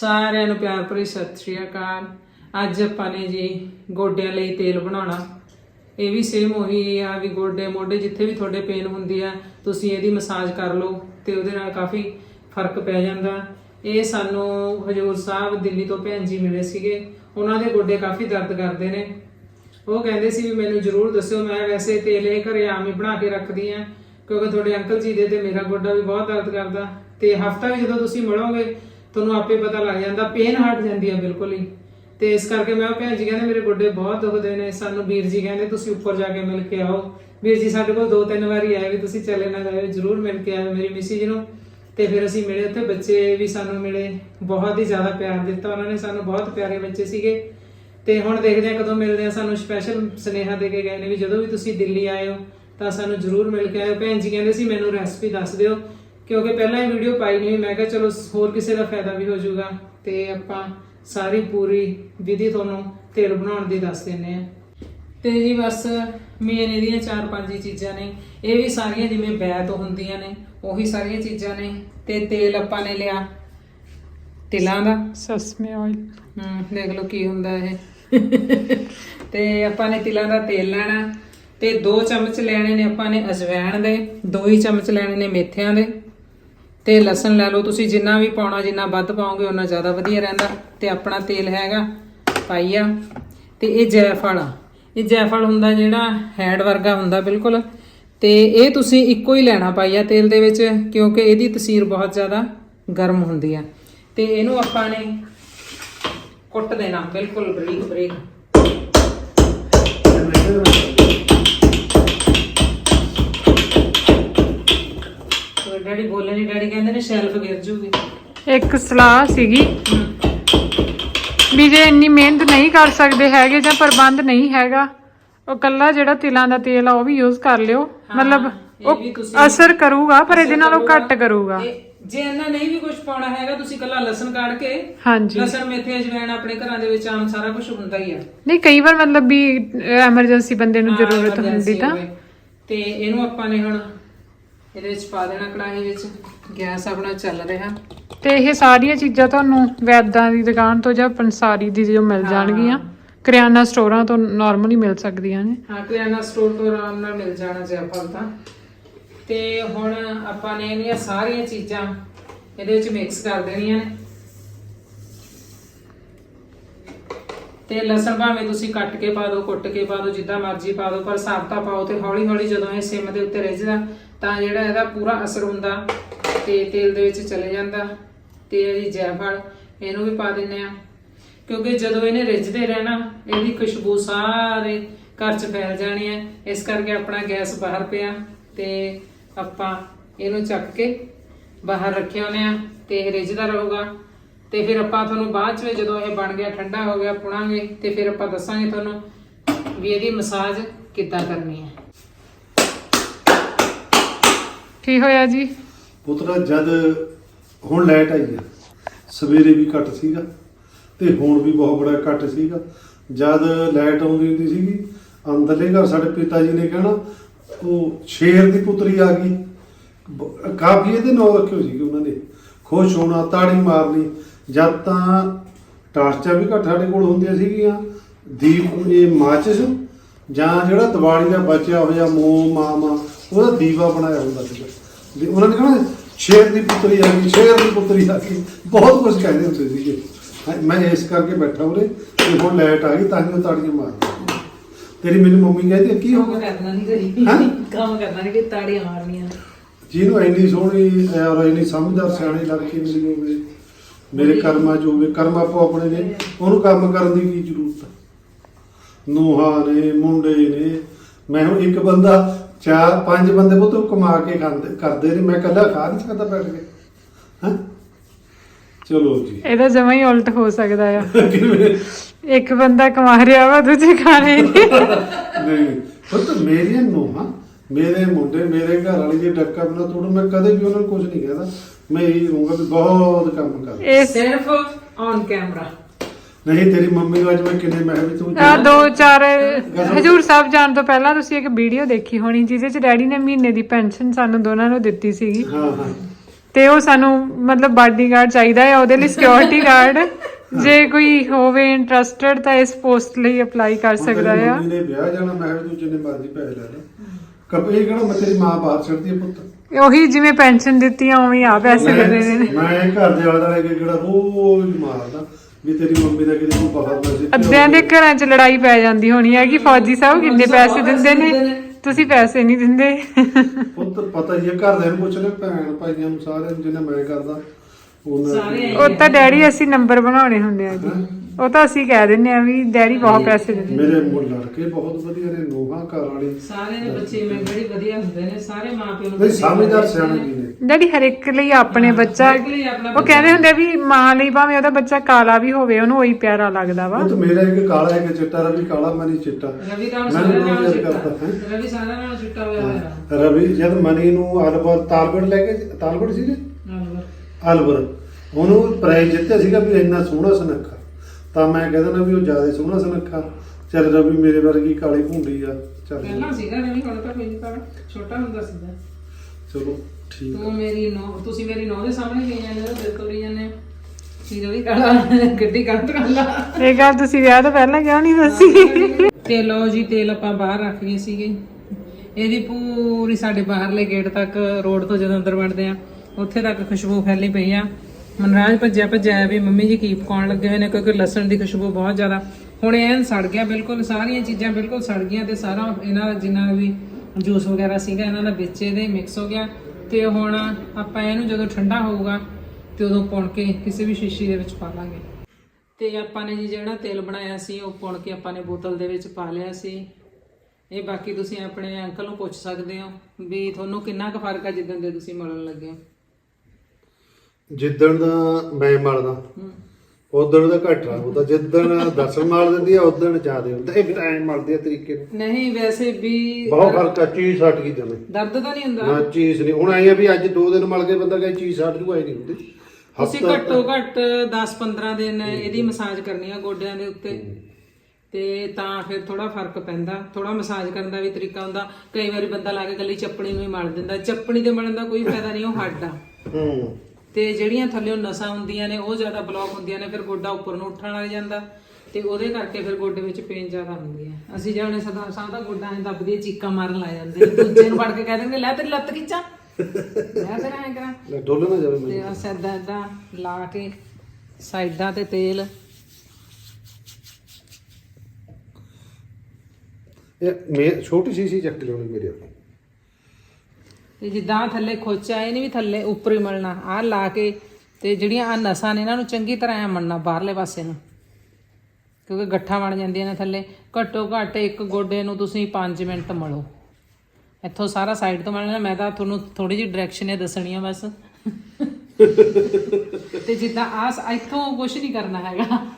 ਸਾਰਿਆਂ ਨੂੰ ਪਿਆਰ ਭਰੀ ਸਤਿ ਸ਼੍ਰੀ ਅਕਾਲ। ਅੱਜ ਆਪਾਂ ਨੇ ਜੀ ਗੋਡਿਆਂ ਲਈ ਤੇਲ ਬਣਾਉਣਾ। ਇਹ ਵੀ ਸੇਮ ਉਹੀ ਆ ਵੀ ਗੋਡੇ ਮੋਢੇ ਜਿੱਥੇ ਵੀ ਤੁਹਾਡੇ ਪੇਨ ਹੁੰਦੀ ਆ, ਤੁਸੀਂ ਇਹਦੀ ਮਸਾਜ ਕਰ ਲਓ ਤੇ ਉਹਦੇ ਨਾਲ ਕਾਫੀ ਫ਼ਰਕ ਪੈ ਜਾਂਦਾ। ਇਹ ਸਾਨੂੰ ਹਜੂਰ ਸਾਹਿਬ ਦਿੱਲੀ ਤੋਂ ਭੈਣ ਜੀ ਮਿਲੇ ਸੀਗੇ। ਉਹਨਾਂ ਦੇ ਗੋਡੇ ਕਾਫੀ ਦਰਦ ਕਰਦੇ ਨੇ। ਉਹ ਕਹਿੰਦੇ ਸੀ ਵੀ ਮੈਨੂੰ ਜ਼ਰੂਰ ਦੱਸਿਓ, ਮੈਂ ਵੈਸੇ ਤੇਲ ਇਹ ਘਰੇ ਆਮ ਹੀ ਬਣਾ ਕੇ ਰੱਖਦੀ ਆ, ਕਿਉਂਕਿ ਤੁਹਾਡੇ ਅੰਕਲ ਜੀ ਦੇ ਤੇ ਮੇਰਾ ਗੋਡਾ ਵੀ ਬਹੁਤ ਦਰਦ ਕਰਦਾ। ਤੇ ਹਫਤਾ ਵੀ ਜਦੋਂ ਤੁਸੀਂ ਮਿਲੋਗੇ ਤੁਹਾਨੂੰ ਆਪੇ ਪਤਾ ਲੱਗ ਜਾਂਦਾ ਪੇਨ ਹਟ ਜਾਂਦੀ ਹੈ ਬਿਲਕੁਲ ਹੀ। ਤੇ ਇਸ ਕਰਕੇ ਮੈਂ ਉਹ ਭੈਣ ਜੀ ਕਹਿੰਦੇ, ਮੇਰੇ ਗੋਡੇ ਬਹੁਤ ਦੁਖਦੇ ਨੇ। ਸਾਨੂੰ ਵੀਰ ਜੀ ਕਹਿੰਦੇ, ਤੁਸੀਂ ਉੱਪਰ ਜਾ ਕੇ ਮਿਲ ਕੇ ਆਓ। ਵੀਰ ਜੀ, ਸਾਡੇ ਕੋਲ ਦੋ ਤਿੰਨ ਵਾਰੀ ਆਏ ਵੀ ਤੁਸੀਂ ਚਲੇ ਨਾ ਜਾਇਓ ਜਰੂਰ ਮਿਲ ਕੇ ਆਇਓ ਮੇਰੀ ਮਿਸੀ ਜੀ ਨੂੰ। ਤੇ ਫਿਰ ਅਸੀਂ ਮਿਲੇ ਉੱਥੇ, ਬੱਚੇ ਵੀ ਸਾਨੂੰ ਮਿਲੇ, ਬਹੁਤ ਹੀ ਜ਼ਿਆਦਾ ਪਿਆਰ ਦਿੱਤਾ ਉਹਨਾਂ ਨੇ, ਸਾਨੂੰ ਬਹੁਤ ਪਿਆਰੇ ਬੱਚੇ ਸੀਗੇ। ਤੇ ਹੁਣ ਦੇਖਦੇ ਆ ਕਦੋਂ ਮਿਲਦੇ ਆ ਸਾਨੂੰ ਸਪੈਸ਼ਲ ਸੁਨੇਹਾ ਦੇ ਕੇ ਗਏ ਨੇ ਵੀ ਜਦੋਂ ਵੀ ਤੁਸੀਂ ਦਿੱਲੀ ਆਏ ਹੋ, ਤਾਂ ਸਾਨੂੰ ਜਰੂਰ ਮਿਲ ਕੇ ਆਇਓ। ਭੈਣ ਜੀ ਕਹਿੰਦੇ ਸੀ, ਮੈਨੂੰ ਰੈਸਪੀ ਦੱਸ ਦਿਓ। ਕਿਉਂਕਿ ਪਹਿਲਾਂ ਇਹ ਵੀਡੀਓ ਪਾਈ ਨਹੀਂ ਮੈਂ ਕਿਹਾ ਚਲੋ ਹੋਰ ਕਿਸੇ ਦਾ ਫਾਇਦਾ ਵੀ ਹੋ ਜਾਊਗਾ। ਤੇ ਆਪਾਂ ਸਾਰੀ ਪੂਰੀ ਵਿਧੀ ਤੁਹਾਨੂੰ ਤੇਲ ਬਣਾਉਣ ਦੀ ਦੱਸ ਦਿੰਨੇ ਆ ਤੇ ਜੀ ਬਸ ਮੇਨ ਇਹਦੀਆਂ ਚਾਰ ਪੰਜ ਹੀ ਚੀਜ਼ਾਂ ਨੇ। ਇਹ ਵੀ ਸਾਰੀਆਂ ਜਿਵੇਂ ਬੈਤ ਹੁੰਦੀਆਂ ਨੇ ਉਹੀ ਸਾਰੀਆਂ ਚੀਜ਼ਾਂ ਨੇ। ਤੇ ਤੇਲ ਆਪਾਂ ਨੇ ਲਿਆ ਤਿਲਾਂ ਦਾ। ਸਸਮੇ ਆਇਲ ਹਮ ਦੇਖ ਲਓ ਕੀ ਹੁੰਦਾ ਇਹ। ਤੇ ਆਪਾਂ ਨੇ ਤਿਲਾਂ ਦਾ ਤੇਲ ਲੈਣਾ। ਤੇ 2 ਚਮਚ ਲੈਣੇ ਨੇ ਆਪਾਂ ਨੇ ਅਜਵਾਇਣ ਦੇ 2 ਹੀ ਚਮਚ ਲੈਣੇ ਨੇ ਮੇਥਿਆਂ ਦੇ। ਤੇ ਲਸਣ ਲੈ ਲਓ, ਤੁਸੀਂ ਜਿੰਨਾ ਵੀ ਪਾਉਣਾ, ਜਿੰਨਾ ਵੱਧ ਪਾਓਗੇ ਉਨਾ ਜ਼ਿਆਦਾ ਵਧੀਆ ਰਹਿੰਦਾ। ਤੇ ਆਪਣਾ ਤੇਲ ਹੈਗਾ, ਪਾਈਆ। ਤੇ ਇਹ ਜੈਫਲ ਆ। ਇਹ ਜੈਫਲ ਹੁੰਦਾ ਜਿਹੜਾ ਹੈਡ ਵਰਗਾ ਹੁੰਦਾ, ਬਿਲਕੁਲ। ਤੇ ਇਹ ਤੁਸੀਂ ਇੱਕੋ ਹੀ ਲੈਣਾ ਪਾਈਆ ਤੇਲ ਦੇ ਵਿੱਚ, ਕਿਉਂਕਿ ਇਹਦੀ ਤਸੀਰ ਬਹੁਤ ਜ਼ਿਆਦਾ ਗਰਮ ਹੁੰਦੀ ਆ। ਤੇ ਇਹਨੂੰ ਆਪਾਂ ਨੇ ਕੁੱਟ ਦੇਣਾ, ਬਿਲਕੁਲ ਬਰੀਕ ਬਰੀਕ ਡੈਡੀ ਬੋਲੇ ਨਹੀਂ ਡੈਡੀ ਕਹਿੰਦੇ ਨੇ ਸ਼ੈਲਫ ਗਿਰ ਜੂਗੀ। ਇੱਕ ਸਲਾਹ ਸੀਗੀ। ਵੀ ਜੇ ਇੰਨੀ ਮਿਹਨਤ ਨਹੀਂ ਕਰ ਸਕਦੇ ਹੈਗੇ ਜਾਂ ਪ੍ਰਬੰਧ ਨਹੀਂ ਹੈਗਾ ਉਹ ਕੱਲਾ ਜਿਹੜਾ ਤਿਲਾਂ ਦਾ ਤੇਲ ਆ ਉਹ ਵੀ ਯੂਜ਼ ਕਰ ਲਿਓ। ਮਤਲਬ ਉਹ ਅਸਰ ਕਰੂਗਾ ਪਰ ਇਹਦੇ ਨਾਲੋਂ ਘੱਟ ਕਰੂਗਾ। ਜੇ ਇਹਨਾਂ ਨਹੀਂ ਵੀ ਕੁਝ ਪਾਉਣਾ ਹੈਗਾ ਤੁਸੀਂ ਕੱਲਾ ਲਸਣ ਕੱਢ ਕੇ ਹਾਂਜੀ। ਲਸਣ ਮੇਥੇ ਅਜਵਾਇਣ ਆਪਣੇ ਘਰਾਂ ਦੇ ਵਿੱਚ ਆਮ ਸਾਰਾ ਕੁਝ ਹੁੰਦਾ ਹੀ ਆ। ਨਹੀਂ ਕਈ ਵਾਰ ਮਤਲਬ ਵੀ ਐਮਰਜੈਂਸੀ ਬੰਦੇ ਨੂੰ ਜ਼ਰੂਰਤ ਹੁੰਦੀ ਤਾਂ। ਤੇ ਇਹਨੂੰ ਆਪਾਂ ਨੇ ਹੁਣ ਇਹਦੇ ਵਿੱਚ ਪਾ ਦੇਣਾ ਕੜਾਹੀ ਵਿੱਚ। ਗੈਸ ਆਪਣਾ ਚੱਲ ਰਿਹਾ। ਤੇ ਇਹ ਸਾਰੀਆਂ ਚੀਜ਼ਾਂ ਤੁਹਾਨੂੰ ਵੈਦਾਂ ਦੀ ਦੁਕਾਨ ਤੋਂ ਜਾਂ ਪੰਸਾਰੀ ਦੀ ਜੋ ਮਿਲ ਜਾਣਗੀਆਂ ਕਰਿਆਨਾ ਸਟੋਰਾਂ ਤੋਂ ਨਾਰਮਲੀ ਮਿਲ ਸਕਦੀਆਂ ਨੇ। ਹਾਂ ਕਰਿਆਨਾ ਸਟੋਰ ਤੋਂ ਆਰਾਮ ਨਾਲ ਮਿਲ ਜਾਣਾ ਜੈਫਲ ਤਾਂ। ਤੇ ਹੁਣ ਆਪਾਂ ਨੇ ਇਹਨੀਆਂ ਸਾਰੀਆਂ ਚੀਜ਼ਾਂ ਇਹਦੇ ਵਿੱਚ ਮਿਕਸ ਕਰ ਦੇਣੀਆਂ ਨੇ। ਤੇ ਲਸਣ ਭਾਵੇਂ ਤੁਸੀਂ ਕੱਟ ਕੇ ਪਾ ਦਿਓ ਕੁੱਟ ਕੇ ਪਾ ਦਿਓ ਜਿੱਦਾਂ ਮਰਜ਼ੀ ਪਾ ਦਿਓ ਪਰ ਸਾਬਤਾ ਪਾਓ ਤੇ ਹੌਲੀ ਹੌਲੀ ਜਦੋਂ ਇਹ ਸਿਮ ਦੇ ਉੱਤੇ ਰਿੱਝਦਾ ਤਾਂ ਜਿਹੜਾ ਇਹਦਾ ਪੂਰਾ ਅਸਰ ਹੁੰਦਾ, ਤੇ ਤੇਲ ਦੇ ਵਿੱਚ ਚਲੇ ਜਾਂਦਾ, ਤੇ ਇਹਦੀ ਜੈਫਲ ਇਹਨੂੰ ਵੀ ਪਾ ਦਿੰਨੇ ਆ ਕਿਉਂਕਿ ਜਦੋਂ ਇਹਨੇ ਰਿੱਝਦੇ ਰਹਿਣਾ, ਇਹਦੀ ਖੁਸ਼ਬੂ ਸਾਰੇ ਘਰ 'ਚ ਫੈਲ ਜਾਣੀ ਹੈ। ਇਸ ਕਰਕੇ ਆਪਣਾ ਗੈਸ ਬਾਹਰ ਪਿਆ, ਤੇ ਆਪਾਂ ਇਹਨੂੰ ਚੱਕ ਕੇ ਬਾਹਰ ਰੱਖਿਆ ਉਹਨੇ ਆ ਤੇ ਇਹ ਰਿੱਝਦਾ ਰਹੂਗਾ। ਤੇ ਫਿਰ ਆਪਾਂ ਤੁਹਾਨੂੰ ਬਾਅਦ 'ਚ ਜਦੋਂ ਇਹ ਬਣ ਗਿਆ, ਠੰਡਾ ਹੋ ਗਿਆ, ਪੁਣਾਂਗੇ, ਤੇ ਫਿਰ ਆਪਾਂ ਦੱਸਾਂਗੇ ਤੁਹਾਨੂੰ ਵੀ ਇਹਦੀ ਮਸਾਜ ਕਿੱਦਾਂ ਕਰਨੀ ਹੈ। ਕੀ ਹੋਇਆ ਜੀ? ਪੁੱਤਰਾ, ਜਦ ਹੁਣ ਲਾਈਟ ਆਈ ਹੈ, ਸਵੇਰੇ ਵੀ ਘੱਟ ਸੀਗਾ ਤੇ ਹੁਣ ਵੀ ਬਹੁਤ ਬੜਾ ਘੱਟ ਸੀਗਾ। ਜਦ ਲਾਈਟ ਆਉਂਦੀ ਹੁੰਦੀ ਸੀਗੀ, ਅੰਦਰਲੇ ਘਰ ਸਾਡੇ ਪਿਤਾ ਜੀ ਨੇ ਕਹਿਣਾ, ਉਹ ਸ਼ੇਰ ਦੀ ਪੁੱਤਰੀ ਆ ਗਈ। ਕਾਫੀ ਇਹਦੇ ਨਾਂ ਰੱਖਿਓ ਸੀਗੇ ਉਹਨਾਂ ਨੇ। ਖੁਸ਼ ਹੋਣਾ, ਤਾੜੀ ਮਾਰਨੀ, ਜਦ ਤਾਂ ਟਾਰਚਾਂ ਵੀ ਘੱਟ ਸਾਡੇ ਕੋਲ ਹੁੰਦੀਆਂ ਸੀਗੀਆਂ। ਦੀਪ, ਇਹ ਮਾਚਿਸ? ਜਾਂ ਜਿਹੜਾ ਦੀਵਾਲੀ ਦਾ ਬਚਿਆ ਹੋਇਆ ਮੋਮ ਮਾਮਾ ਉਹਦਾ ਦੀਵਾ ਬਣਾਇਆ ਹੁੰਦਾ ਸੀਗਾ। ਵੀ ਉਹਨਾਂ ਨੇ ਕਹਣਾ ਸ਼ੇਰ ਦੀ ਪੁੱਤਰੀ ਆ ਗਈ ਸ਼ੇਰ ਦੀ ਪੁੱਤਰੀ ਆ ਗਈ। ਬਹੁਤ ਕੁਝ ਕਹਿੰਦੇ ਹੁੰਦੇ ਸੀਗੇ। ਮੈਂ ਇਸ ਕਰਕੇ ਬੈਠਾ ਉਰੇ ਤੇ ਹੁਣ ਲਾਈਟ ਆ ਗਈ ਤਾਂ ਹੀ ਉਹ ਤਾੜੀਆਂ ਮਾਰਦੀ ਤੇਰੀ ਮੈਨੂੰ ਮੰਮੀ ਕਹਿੰਦੀ ਕੀ ਹੋ ਗਿਆ? ਕਰਨਾ ਨਹੀਂ ਕਰੀ? ਕੰਮ ਕਰਨਾ ਨਹੀਂ ਕਿ ਤਾੜੀਆਂ ਮਾਰਨੀਆਂ। ਜਿਹਨੂੰ ਇੰਨੀ ਸੋਹਣੀ ਔਰ ਇੰਨੀ ਸਮਝਦਾਰ ਸਿਆਣੀ ਲੜਕੀ ਮਿਲੀ ਹੋਵੇ ਮੇਰੇ ਕਰਮਾਂ 'ਚ ਹੋਵੇ ਕਰਮ ਆਪੋ ਆਪਣੇ ਨੇ ਉਹਨੂੰ ਕੰਮ ਕਰਨ ਦੀ ਕੀ ਜ਼ਰੂਰਤ ਹੈ ਨੂਹਾਂ ਨੇ ਮੁੰਡੇ ਨੇ। ਮੈਂ ਹੁਣ ਇੱਕ ਬੰਦਾ ਚਾਰ ਪੰਜ ਬੰਦੇ ਪੁੱਤ ਕਮਾ ਕੇ ਖਾਂਦੇ ਕਰਦੇ ਨੇ। ਮੈਂ ਇਕੱਲਾ ਖਾ ਨਹੀਂ ਸਕਦਾ ਬੈਠ ਕੇ। ਹਾਂ? ਚਲੋ ਜੀ। ਇਹਦਾ ਜਮਾ ਹੀ ਉਲਟ ਹੋ ਸਕਦਾ ਆ। ਕਿਵੇਂ? ਇੱਕ ਬੰਦਾ ਕਮਾ ਰਿਹਾ ਵਾ ਦੂਜੇ ਖਾ ਰਹੇ ਨੇ। ਨਹੀਂ ਪੁੱਤ ਮੇਰੀਆਂ ਨੂੰਹਾਂ ਮੇਰੇ ਮੁੰਡੇ ਮੇਰੇ ਘਰ ਵਾਲੀ ਜੇ ਡੱਕਾ ਬਣਾ ਤੋੜੂ ਮੈਂ ਕਦੇ ਵੀ ਉਹਨਾਂ ਨੂੰ ਕੁਝ ਨਹੀਂ ਕਹਿੰਦਾ। ਮੈਂ ਇਹੀ ਰਹੂੰਗਾ ਵੀ ਬਹੁਤ ਕੰਮ ਕਰ। ਸਿਰਫ ਔਨ ਕੈਮਰਾ ਨਹੀਂ ਤੇਰੀ ਮੰਮੀ ਨੂੰ ਅੱਜ ਮੈਂ ਕਿੰਨੇ ਮੈਂ ਵੀ ਤੂੰ ਆ ਦੋ ਚਾਰ ਹਜੂਰ ਸਾਹਿਬ ਜਾਣ ਤੋਂ ਪਹਿਲਾਂ ਤੁਸੀਂ ਇੱਕ ਵੀਡੀਓ ਦੇਖੀ ਹੋਣੀ ਜਿਹਦੇ ਚ ਡੈਡੀ ਨੇ ਮਹੀਨੇ ਦੀ ਪੈਨਸ਼ਨ ਸਾਨੂੰ ਦੋਨਾਂ ਨੂੰ ਦਿੱਤੀ ਸੀਗੀ। ਹਾਂ ਹਾਂ। ਤੇ ਉਹ ਸਾਨੂੰ ਮਤਲਬ ਬਾਡੀਗਾਰਡ ਚਾਹੀਦਾ ਹੈ ਉਹਦੇ ਲਈ ਸਿਕਿਉਰਿਟੀ ਗਾਰਡ ਜੇ ਕੋਈ ਹੋਵੇ ਇੰਟਰਸਟਿਡ ਤਾਂ ਇਸ ਪੋਸਟ ਲਈ ਅਪਲਾਈ ਕਰ ਸਕਦਾ ਆ। ਮੰਮੀ ਨੇ ਵਿਆਹ ਜਾਣਾ ਮੈਂ ਕਿਹਾ ਵੀ ਤੂੰ ਜਿੰਨੇ ਮਰਜ਼ੀ ਪੈਸੇ ਲੈ ਲੈ। ਕਪੇ ਕਿਹੜਾ ਮੈਂ ਤੇਰੀ ਮਾਂ ਬਾਹਰ ਛੱਡਦੀ ਪੁੱਤ। ਉਹੀ ਜਿਵੇਂ ਪੈਨਸ਼ਨ ਦਿੱਤੀ ਆ ਉਵੇਂ ਆ ਪੈਸੇ ਦੇ ਨੇ। ਮੈਂ ਘਰ ਦੇ ਆਲੇ ਦੁਆਲੇ ਕਿਹੜਾ ਰੋਜ਼ ਮਾਰਦਾ। ਵੀ ਤੇਰੀ ਮੰਮੀ ਦਾ ਕਿਤੇ ਤੂੰ ਬਾਹਰ ਪੈਸੇ ਅੱਧਿਆਂ ਦੇ ਘਰਾਂ 'ਚ ਲੜਾਈ ਪੈ ਜਾਂਦੀ ਹੋਣੀ ਹੈ ਕਿ ਫੌਜੀ ਸਾਹਿਬ ਕਿੰਨੇ ਪੈਸੇ ਦਿੰਦੇ ਨੇ? ਤੁਸੀਂ ਪੈਸੇ ਨਹੀਂ ਦਿੰਦੇ। ਪੁੱਤ ਪਤਾ ਹੀ ਹੈ ਘਰ ਦੇ ਨੂੰ ਪੁੱਛ ਲੈ ਭੈਣ ਭਾਈਆਂ ਨੂੰ ਸਾਰਿਆਂ ਨੂੰ ਜਿੰਨਾ ਮੈਂ ਕਰਦਾ ਉਹਨਾਂ ਸਾਰੇ ਉਹ ਤਾਂ ਡੈਡੀ ਅਸੀਂ ਨੰਬਰ ਬਣਾਉਣੇ ਹੁੰਦੇ ਆ ਜੀ। ਉਹ ਤਾਂ ਅਸੀਂ ਕਹਿ ਦਿੰਦੇ ਆ ਵੀ ਡੈਡੀ ਬਹੁਤ ਪੈਸੇ ਦਿੰਦੇ। ਮੇਰੇ ਮੁੰ ਲੜਕੇ ਬਹੁਤ ਵਧੀਆ ਨੇ ਨੋਹਾਂ ਘਰ ਵਾਲੀ। ਸਾਰੇ ਦੇ ਬੱਚੇ ਮੈਂ ਬੜੀ ਵਧੀਆ ਹੁੰਦੇ ਨੇ ਸਾਰੇ ਮਾਪਿਆਂ ਨੂੰ ਨਹੀਂ ਸਮਝਦਾਰ ਸਿਆਣੇ ਵੀ ਨੇ। ਡੈਡੀ ਹਰ ਇੱਕ ਲਈ ਆਪਣੇ ਬੱਚਾ ਲਈ ਆਪਣਾ ਉਹ ਕਹਿੰਦੇ ਹੁੰਦੇ ਆ ਵੀ ਮਾਂ ਲਈ ਭਾਵੇਂ ਉਹਦਾ ਬੱਚਾ ਕਾਲਾ ਵੀ ਹੋਵੇ ਉਹਨੂੰ ਉਹੀ ਪਿਆਰਾ ਲੱਗਦਾ ਵਾ। ਉਹ ਤਾਂ ਮੇਰਾ ਇੱਕ ਕਾਲਾ ਇੱਕ ਚਿੱਟਾ ਰਵੀ ਕਾਲਾ ਮਨੀ ਚਿੱਟਾ। ਰਵੀ ਦਾ ਮੈਨੂੰ ਸਾਰਿਆਂ ਨਾਲੋਂ ਯਾਦ ਚਿੱਟਾ। ਕਰਦਾ ਹੈ। ਰਵੀ ਸਾਰਿਆਂ ਨਾਲੋਂ ਚਿੱਟਾ ਹੋਇਆ ਹੋਇਆ। ਰਵੀ ਜਦ ਮਨੀ ਨੂੰ ਅਲਬਰ ਤਾਲਬੜ ਲੈ ਕੇ ਤਾਲਬੜ ਸੀ ਨੇ? ਹਾਂ ਅਲਬਰ ਉਹਨੂੰ ਪ੍ਰਾਈਜ਼ ਜਿੱਤਿਆ ਸੀਗਾ ਵੀ ਇੰਨਾ ਸੋਹਣਾ ਸੁਨੱਖਾ। ਤਾਂ ਮੈਂ ਕਹਿੰਦਾ ਨਾ ਵੀ ਉਹ ਜ਼ਿਆਦਾ ਸੋਹਣਾ ਸੁਨੱਖਾ। ਚੱਲ ਰਵੀ ਮੇਰੇ ਵਰਗੀ ਕਾਲੀ ਭੁੰਡੀ ਆ ਚੱਲ ਪਹਿਲਾਂ ਸੀਗਾ ਰਵੀ ਹੁਣ ਤਾਂ ਕੋਈ ਨਹੀਂ ਪਰ ਛੋਟਾ ਹੁੰਦਾ ਸੀਗਾ। ਚਲੋ ਠੀਕ ਤੂੰ ਮੇਰੀ ਨੋ ਤੁਸੀਂ ਮੇਰੀ ਨੋ ਦੇ ਸਾਹਮਣੇ ਗਈ ਜਾਂਦੇ ਹੋ ਬਿਲਕੁਲ ਨਹੀਂ ਜਾਂਦੇ ਕੀ ਰਵੀ ਕਾਲਾ ਗੱਡੀ ਕੰਤ ਕਾਲਾ। ਇਹ ਗੱਲ ਤੁਸੀਂ ਵਿਆਹ ਤੋਂ ਪਹਿਲਾਂ ਕਿਉਂ ਨਹੀਂ ਦੱਸੀ? ਤੇ ਲਓ ਜੀ ਤੇਲ ਆਪਾਂ ਬਾਹਰ ਰੱਖ ਗਏ ਸੀਗੇ। ਇਹਦੀ ਪੂਰੀ ਸਾਡੇ ਬਾਹਰਲੇ ਗੇਟ ਤੱਕ ਰੋਡ ਤੋਂ ਜਦੋਂ ਅੰਦਰ ਵੜਦੇ ਆ ਉੱਥੇ ਤੱਕ ਖੁਸ਼ਬੂ ਫੈਲੀ ਪਈ ਆ। ਮਨਰਾਜ ਭੱਜਿਆ ਭੱਜਿਆ ਵੀ ਮੰਮੀ ਜੀ ਕੀ ਪਕਾਉਣ ਲੱਗੇ ਹੋਏ ਨੇ, ਕਿਉਂਕਿ ਲਸਣ ਦੀ ਖੁਸ਼ਬੂ ਬਹੁਤ ਜ਼ਿਆਦਾ। ਹੁਣ ਐਨ ਸੜ ਗਿਆ, ਬਿਲਕੁਲ ਸਾਰੀਆਂ ਚੀਜ਼ਾਂ ਬਿਲਕੁਲ ਸੜ ਗਈਆਂ ਤੇ ਸਾਰਾ ਇਹਨਾਂ ਦਾ ਜਿੰਨਾ ਵੀ ਜੂਸ ਵਗੈਰਾ ਸੀਗਾ, ਇਹਨਾਂ ਦਾ ਵਿੱਚ ਇਹਦੇ ਮਿਕਸ ਹੋ ਗਿਆ। ਤੇ ਹੁਣ ਆਪਾਂ ਇਹਨੂੰ ਜਦੋਂ ਠੰਡਾ ਹੋਊਗਾ, ਤੇ ਉਦੋਂ ਪੁਣ ਕੇ ਕਿਸੇ ਵੀ ਸ਼ੀਸ਼ੀ ਦੇ ਵਿੱਚ ਪਾ ਲਾਂਗੇ। ਤੇ ਆਪਾਂ ਨੇ ਜੀ ਜਿਹੜਾ ਤੇਲ ਬਣਾਇਆ ਸੀ, ਉਹ ਪੁਣ ਕੇ ਆਪਾਂ ਨੇ ਬੋਤਲ ਦੇ ਵਿੱਚ ਪਾ ਲਿਆ ਸੀ। ਇਹ ਬਾਕੀ ਤੁਸੀਂ ਆਪਣੇ ਅੰਕਲ ਨੂੰ ਪੁੱਛ ਸਕਦੇ ਹੋ ਵੀ ਤੁਹਾਨੂੰ ਕਿੰਨਾ ਕੁ ਫ਼ਰਕ ਆ ਜਿੱਦਾਂ ਦੇ ਤੁਸੀਂ ਮਲਣ ਲੱਗੇ ਹੋ। ਜਿੱਦਣ ਦਾ ਮੈਂ ਮਲਦਾ ਹਮ। ਉਦਣ ਦਾ ਘੱਟ ਰਹਾ ਹੁੰਦਾ ਜਿੱਦਣ ਦਸਮ ਮਲ ਦਿੰਦੀ ਆ ਉਦਣ ਜ਼ਿਆਦਾ ਹੁੰਦਾ ਇਹ ਟਾਈਮ ਮਲਦੀ ਆ ਤਰੀਕੇ ਨਾਲ। ਨਹੀਂ ਵੈਸੇ ਵੀ ਬਹੁਤ ਫ਼ਰਕ ਆ ਚੀਜ਼ ਛੱਟ ਗਈ ਜਮੇ। ਦਰਦ ਤਾਂ ਨਹੀਂ ਹੁੰਦਾ? ਨਾ ਚੀਜ਼ ਨਹੀਂ। ਹੁਣ ਆਈ ਆ ਵੀ ਅੱਜ ਦੋ ਦਿਨ ਮਲ ਕੇ ਬੰਦਾ ਕਹੇ ਚੀਜ਼ ਛੱਡ ਜੂ ਆਈ ਨਹੀਂ ਹੁੰਦੀ। ਤੁਸੀਂ ਘੱਟੋ ਘੱਟ 10-15 ਦਿਨ ਇਹਦੀ ਮਸਾਜ ਕਰਨੀ ਆ ਗੋਡਿਆਂ ਦੇ ਉੱਤੇ। ਤੇ ਤਾਂ ਫਿਰ ਥੋੜਾ ਫ਼ਰਕ ਪੈਂਦਾ। ਥੋੜਾ ਮਸਾਜ ਕਰਨ ਦਾ ਵੀ ਤਰੀਕਾ ਹੁੰਦਾ। ਕਈ ਵਾਰੀ ਬੰਦਾ ਲਾ ਕੇ ਗੱਲੀ ਚੱਪਣੀ ਨੂੰ ਹੀ ਮਲ ਦਿੰਦਾ। ਚੱਪਣੀ ਤੇ ਮਲਣ ਦਾ ਕੋਈ ਫਾਇਦਾ ਨਹੀਂ ਉਹ ਹੱਡ ਆ। ਹੂੰ। ਤੇ ਜਿਹੜੀਆਂ ਥੱਲੇੋਂ ਨਸਾਂ ਹੁੰਦੀਆਂ ਨੇ ਉਹ ਜ਼ਿਆਦਾ ਬਲੌਕ ਹੁੰਦੀਆਂ ਨੇ ਫਿਰ ਗੋਡਾ ਉੱਪਰ ਨੂੰ ਉੱਠਣ ਲੱਗ ਜਾਂਦਾ ਤੇ ਉਹਦੇ ਕਰਕੇ ਫਿਰ ਗੋਡੇ ਵਿੱਚ ਪੇਨ ਜ਼ਿਆਦਾ ਹੁੰਦੀ ਹੈ। ਅਸੀਂ ਜਾਣੇ ਸਦਾ ਸਾਹ ਦਾ ਗੋਡਾ ਐ ਦੱਬਦੀ ਚੀਕਾਂ ਮਾਰਨ ਲੱਗ ਜਾਂਦੇ ਨੇ। ਦੂਜੇ ਨੂੰ ਫੜ ਕੇ ਕਹਿ ਦਿੰਦੇ ਲੈ ਤੇਰੀ ਲੱਤ ਖਿੱਚਾਂ। ਲੈ ਤੇਰਾ ਐ ਕਰਾਂ। ਲੈ ਡੋਲ ਨਾ ਜਾਵੇ ਤੇ ਬਸ ਏਦਾਂ ਏਦਾਂ ਲਾ ਕੇ ਸਾਈਡਾਂ ਤੇ ਤੇਲ। ਇਹ ਮੈਂ ਛੋਟੀ ਸੀਸੀ ਚੱਕ ਲਿਆਉਣੀ ਮੇਰੇ ਕੋਲ ਤੇ ਜਿੱਦਾਂ ਥੱਲੇ ਖੋਚਾ ਇਹ ਨਹੀਂ ਵੀ ਥੱਲੇ ਉੱਪਰ ਹੀ ਮਲਣਾ, ਆਹ ਲਾ ਕੇ ਤੇ ਜਿਹੜੀਆਂ ਆ ਨਸਾਂ ਨੇ ਇਹਨਾਂ ਨੂੰ ਚੰਗੀ ਤਰ੍ਹਾਂ ਐ ਮਲਣਾ ਬਾਹਰਲੇ ਪਾਸੇ ਨੂੰ। ਕਿਉਂਕਿ ਗੱਠਾਂ ਬਣ ਜਾਂਦੀਆਂ ਨੇ ਥੱਲੇ। ਘੱਟੋ ਘੱਟ ਇੱਕ ਗੋਡੇ ਨੂੰ ਤੁਸੀਂ 5 ਮਿੰਟ ਮਲੋ। ਇੱਥੋਂ ਸਾਰਾ ਸਾਈਡ ਤੋਂ ਮਲਣਾ, ਮੈਂ ਤਾਂ ਤੁਹਾਨੂੰ ਥੋੜੀ ਜਿਹੀ ਡਾਇਰੈਕਸ਼ਨ ਇਹ ਦੱਸਣੀ ਆ ਬਸ। ਤੇ ਜਿੱਦਾਂ ਆ ਇੱਥੋਂ ਕੁਝ ਨਹੀਂ ਕਰਨਾ ਹੈਗਾ।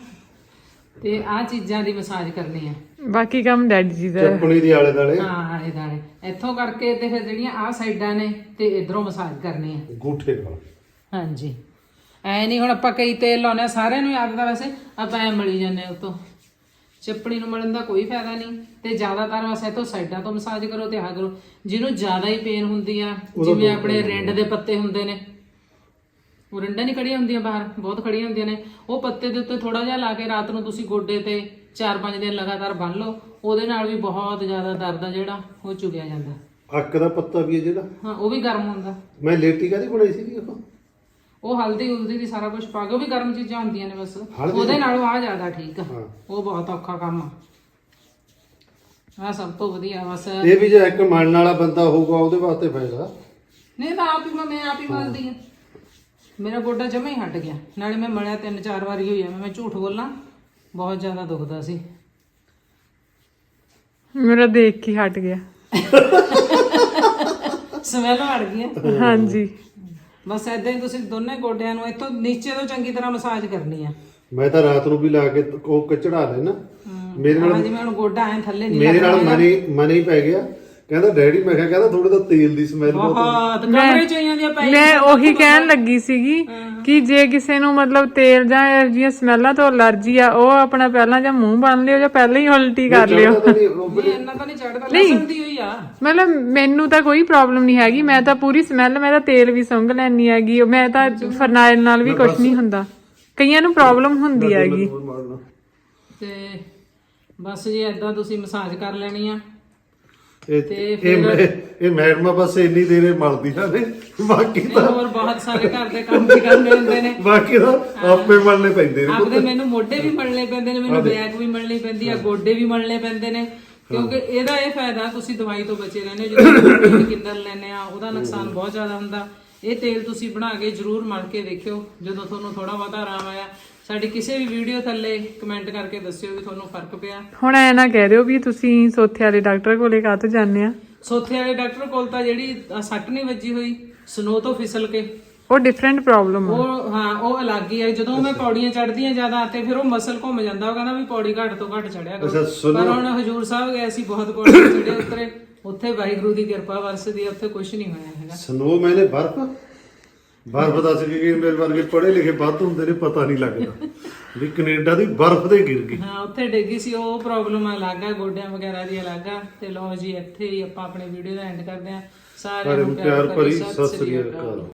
ਤੇ ਆ ਚੀਜ਼ਾਂ ਦੀ ਮਸਾਜ ਕਰਨੀ ਆ। ਬਾਕੀ ਕੰਮ ਡੈਡੀ ਜੀ ਦਾ ਚੱਪਣੀ ਦੀ ਆਲੇ ਦਾਲੇ। ਹਾਂ ਆਲੇ ਦਾਲੇ। ਇੱਥੋਂ ਕਰਕੇ ਤੇ ਫਿਰ ਜਿਹੜੀਆਂ ਆ ਸਾਈਡਾਂ ਨੇ ਤੇ ਇਧਰੋਂ ਮਸਾਜ ਕਰਨੀ ਆ। ਗੂਠੇ ਨਾਲ। ਹਾਂਜੀ। ਐ ਨਹੀਂ ਹੁਣ ਆਪਾਂ ਕਈ ਤੇਲ ਲਾਉਨੇ ਆ ਸਾਰਿਆਂ ਨੂੰ ਆਦਤ ਆ ਵੈਸੇ। ਆਪਾਂ ਐ ਮਲੀ ਜਾਂਦੇ ਆ ਉਤੋਂ। ਚੱਪਣੀ ਨੂੰ ਮਲਣ ਦਾ ਕੋਈ ਫਾਇਦਾ ਨਹੀਂ ਤੇ ਜ਼ਿਆਦਾਤਰ ਵੈਸੇ ਤੋਂ ਸਾਈਡਾਂ ਤੋਂ ਮਸਾਜ ਕਰੋ ਤੇ ਆਹ ਕਰੋ। ਜਿਹਨੂੰ ਜ਼ਿਆਦਾ ਹੀ ਪੇਨ ਹੁੰਦੀ ਆ ਜਿਵੇਂ ਆਪਣੇ ਰਿੰਡ ਦੇ ਪੱਤੇ ਹੁੰਦੇ ਨੇ ਉਹ ਰਿੰਡਾਂ ਨਹੀਂ ਖੜੀਆਂ ਹੁੰਦੀਆਂ ਬਾਹਰ ਬਹੁਤ ਖੜੀਆਂ ਹੁੰਦੀਆਂ ਨੇ। ਉਹ ਪੱਤੇ ਦੇ ਉੱਤੇ ਥੋੜਾ ਜਿਹਾ ਲਾ ਕੇ ਰਾਤ ਨੂੰ ਤੁਸੀਂ ਗੋਡੇ ਤੇ 4-5 ਦਿਨ ਲਗਾਤਾਰ ਬੰਨ ਲਓ ਉਹਦੇ ਨਾਲ ਵੀ ਬਹੁਤ ਜ਼ਿਆਦਾ ਦਰਦ ਆ ਜਿਹੜਾ ਉਹ ਚੁਗਿਆ ਜਾਂਦਾ। ਅੱਕ ਦਾ ਪੱਤਾ ਵੀ ਹੈ ਜਿਹੜਾ? ਹਾਂ ਉਹ ਵੀ ਗਰਮ ਹੁੰਦਾ। ਮੈਂ ਲੇਟੀ ਕਾਦੀ ਬਣਾਈ ਸੀ ਉਹ? ਉਹ ਹਲਦੀ ਉਲਦੀ ਦੀ ਸਾਰਾ ਕੁਝ ਪਾ ਕੇ ਉਹ ਵੀ ਗਰਮ ਚੀਜ਼ਾਂ ਹੁੰਦੀਆਂ ਨੇ ਬਸ। ਹਲਦੀ? ਉਹਦੇ ਨਾਲੋਂ ਆ ਜ਼ਿਆਦਾ ਠੀਕ ਆ। ਹਾਂ। ਉਹ ਬਹੁਤ ਔਖਾ ਕੰਮ ਆ। ਆ ਸਭ ਤੋਂ ਵਧੀਆ ਬਸ। ਇਹ ਵੀ ਜੇ ਇੱਕ ਮਲਣ ਵਾਲਾ ਬੰਦਾ ਹੋਊਗਾ ਉਹਦੇ ਵਾਸਤੇ ਫਾਇਦਾ। ਨਹੀਂ ਤਾਂ ਆਪ ਹੀ ਮੈਂ- ਮੈਂ ਆਪ ਹੀ ਮਲਦੀ ਆ ਮੇਰਾ ਗੋਡਾ ਜਮਾ ਹੀ ਹਟ ਗਿਆ। ਨਾਲੇ ਮੈਂ ਮਲਿਆ ਤਿੰਨ ਚਾਰ ਵਾਰੀ ਹੋਈ ਆ ਮੈਂ ਝੂਠ ਬੋਲਾਂ ਬਹੁਤ ਜ਼ਿਆਦਾ ਦੁਖਦਾ ਸੀ। ਮੇਰਾ ਦੇਖ ਕੇ ਹੀ ਹਟ ਗਿਆ। ਸਮੈਲ ਹਟ ਗਈ। ਹਾਂਜੀ। ਬਸ ਏਦਾਂ ਹੀ ਤੁਸੀਂ ਦੋਨੇ ਗੋਡਿਆਂ ਨੂੰ ਇੱਥੋਂ ਨੀਚੇ ਤੋਂ ਚੰਗੀ ਤਰ੍ਹਾਂ ਮਸਾਜ ਕਰਨੀ ਆ। ਮੈਂ ਤਾਂ ਰਾਤ ਨੂੰ ਵੀ ਲਾ ਕੇ ਉਹ ਚੜਾ ਲੈਣਾ ਮੇਰੇ ਨਾਲ ਹਾਂ ਜਿਵੇਂ ਹੁਣ ਗੋਡਾ ਐ ਥੱਲੇ ਨਹੀਂ ਮੇਰੇ ਨਾਲ ਮਨੀ ਮਨੀ ਪੈ ਗਿਆ। ਕਹਿੰਦਾ ਡੈਡੀ ਮੈਂ ਕਿਹਾ ਕਹਿੰਦਾ ਥੋੜੇ ਤਾਂ ਤੇਲ ਦੀ ਸਮੈਲ ਬਹੁਤ ਬਹੁਤ ਕਮਰੇ ਚ ਆਈਆਂ ਦੀਆਂ ਪੈ ਮੈਂ ਉਹੀ ਕਹਿਣ ਲੱਗੀ ਸੀਗੀ ਕਿ ਜੇ ਕਿਸੇ ਨੂੰ ਮਤਲਬ ਤੇਲ ਜਾਂ ਇਹੋ ਜਿਹੀਆਂ ਸਮੈਲਾਂ ਤੋਂ ਅਲਰਜੀ ਆ ਉਹ ਆਪਣਾ ਪਹਿਲਾਂ ਜਾਂ ਮੂੰਹ ਬੰਨ ਲਿਓ ਜਾਂ ਪਹਿਲਾਂ ਹੀ ਉਲਟੀ ਕਰ ਲਿਓ। ਨਹੀਂ, ਉਹ ਨਹੀਂ ਇੰਨਾ ਤਾਂ ਨਹੀਂ ਚੜਦਾ ਲਸਣ ਦੀ ਹੋਈ ਆ। ਮਤਲਬ ਮੈਨੂੰ ਤਾਂ ਕੋਈ ਪ੍ਰੋਬਲਮ ਨਹੀਂ ਹੈਗੀ ਮੈਂ ਤਾਂ ਪੂਰੀ ਸਮੈਲ ਮੈਂ ਤਾਂ ਤੇਲ ਵੀ ਸੁੰਘ ਲੈਣੀ ਹੈਗੀ ਮੈਂ ਤਾਂ ਫਰਨਾਇਲ ਨਾਲ ਵੀ ਕੁਝ ਨਹੀਂ ਹੁੰਦਾ। ਕਈਆਂ ਨੂੰ ਪ੍ਰੋਬਲਮ ਹੁੰਦੀ ਹੈਗੀ। ਹੋਰ ਮਾਰਨਾ। ਤੇ ਬਸ ਜੀ ਏਦਾਂ ਤੁਸੀਂ ਮਸਾਜ ਕਰ ਲੈਣੀ ਆ। ਇਹ ਤੇ ਇਹ ਮੈਂ- ਇਹ ਮੈਡਮਾਂ ਬਸ ਇੰਨੀ ਦੇਰੇ ਮਲਦੀਆਂ ਨੇ। ਬਾਕੀ ਤੇ ਤਾਂ ਹੋਰ ਬਹੁਤ ਸਾਰੇ ਘਰ ਦੇ ਕੰਮ ਵੀ ਕਰਨੇ ਹੁੰਦੇ ਨੇ। ਬਾਕੀ ਤਾਂ ਆਪੇ ਮਲਨੇ ਪੈਂਦੇ ਨੇ। ਆਪਦੇ ਮੈਨੂੰ ਮੋਢੇ ਵੀ ਮਲਣੇ ਪੈਂਦੇ ਨੇ ਮੈਨੂੰ ਬੈਕ ਵੀ ਮਲਣੀ ਪੈਂਦੀ ਆ ਗੋਡੇ ਵੀ ਮਲਣੇ ਪੈਂਦੇ ਨੇ। ਕਿਉਂਕਿ ਇਹਦਾ ਇਹ ਫਾਇਦਾ ਤੁਸੀਂ ਦਵਾਈ ਤੋਂ ਬਚੇ ਰਹਿੰਦੇ ਹੋ ਜਦੋਂ ਕਿੰਦਲ ਲੈਨੇ ਆ ਉਹਦਾ ਨੁਕਸਾਨ ਬਹੁਤ ਜ਼ਿਆਦਾ ਹੁੰਦਾ। ਇਹ ਤੇਲ ਤੁਸੀਂ ਬਣਾ ਕੇ ਜਰੂਰ ਮਲ ਕੇ ਦੇਖਿਓ ਜਦੋਂ ਤੁਹਾਨੂੰ ਥੋੜਾ ਬਹੁਤਾ ਆਰਾਮ ਆਇਆ। ਸਾਡੀ ਕਿਸੇ ਵੀ ਵੀਡੀਓ ਥੱਲੇ ਕਮੈਂਟ ਕਰਕੇ ਦੱਸਿਓ ਵੀ ਤੁਹਾਨੂੰ ਫ਼ਰਕ ਪਿਆ। ਹੁਣ ਐ ਨਾ ਕਹਿ ਦਿਓ ਵੀ ਤੁਸੀਂ ਸੋਥੇ ਵਾਲੇ ਡਾਕਟਰ ਕੋਲੇ ਕਾਹਤੋਂ ਜਾਂਦੇ ਆ? ਸੋਥੇ ਵਾਲੇ ਡਾਕਟਰ ਕੋਲ ਤਾਂ ਜਿਹੜੀ ਸੱਟ ਨਹੀਂ ਵੱਜੀ ਹੋਈ ਸਨੋ ਤੋਂ ਫਿਸਲ ਕੇ। ਉਹ ਡਿਫਰੈਂਟ ਪ੍ਰੋਬਲਮ ਆ। ਉਹ ਹਾਂ ਉਹ ਅਲੱਗ ਹੀ ਹੈ ਜਦੋਂ ਮੈਂ ਪੌੜੀਆਂ ਚੜਦੀਆਂ ਜ਼ਿਆਦਾ ਤੇ ਫਿਰ ਉਹ ਮਸਲ ਘੁੰਮ ਜਾਂਦਾ। ਉਹ ਕਹਿੰਦਾ ਵੀ ਪੌੜੀ ਘੱਟ ਤੋਂ ਘੱਟ ਚੜਿਆ ਕਰੋ। ਅੱਛਾ, ਸੁਣੋ। ਪਰ ਹੁਣ ਹਜੂਰ ਸਾਹਿਬ ਗਏ ਸੀ ਬਹੁਤ ਪੌੜੀਆਂ ਚੜੇ ਉਤਰੇ। ਉੱਥੇ ਵਾਹਿਗੁਰੂ ਦੀ ਕਿਰਪਾ ਵਰਸਦੀ ਹੈ ਉੱਥੇ ਕੁਝ ਨਹੀਂ ਹੋਇਆ ਹੈਗਾ। ਸਨੋ ਮੈਨੇ ਬਰਫ ਬਰਫ ਦੱਸ ਕੇ ਕਿ ਮੇਰੇ ਵਰਗੇ ਪੜ੍ਹੇ ਲਿਖੇ ਵੱਧ ਹੁੰਦੇ ਨੇ ਪਤਾ ਨਹੀਂ ਲੱਗਦਾ। ਵੀ ਕੈਨੇਡਾ ਦੀ ਬਰਫ ਦੇ ਗਿਰ ਗਈ। ਹਾਂ ਉੱਥੇ ਡਿੱਗੀ ਸੀ ਉਹ ਪ੍ਰੋਬਲਮ ਅਲੱਗ ਆ ਗੋਡਿਆਂ ਵਗੈਰਾ ਦੀ ਅਲੱਗ ਆ। ਤੇ ਲਓ ਜੀ ਇੱਥੇ ਹੀ ਆਪਾਂ ਆਪਣੇ ਵੀਡੀਓ ਦਾ ਐਂਡ ਕਰਦੇ ਹਾਂ ਸਾਰਿਆਂ ਨੂੰ ਪਿਆਰ ਭਰੀ ਸਤਿ ਸ੍ਰੀ ਅਕਾਲ।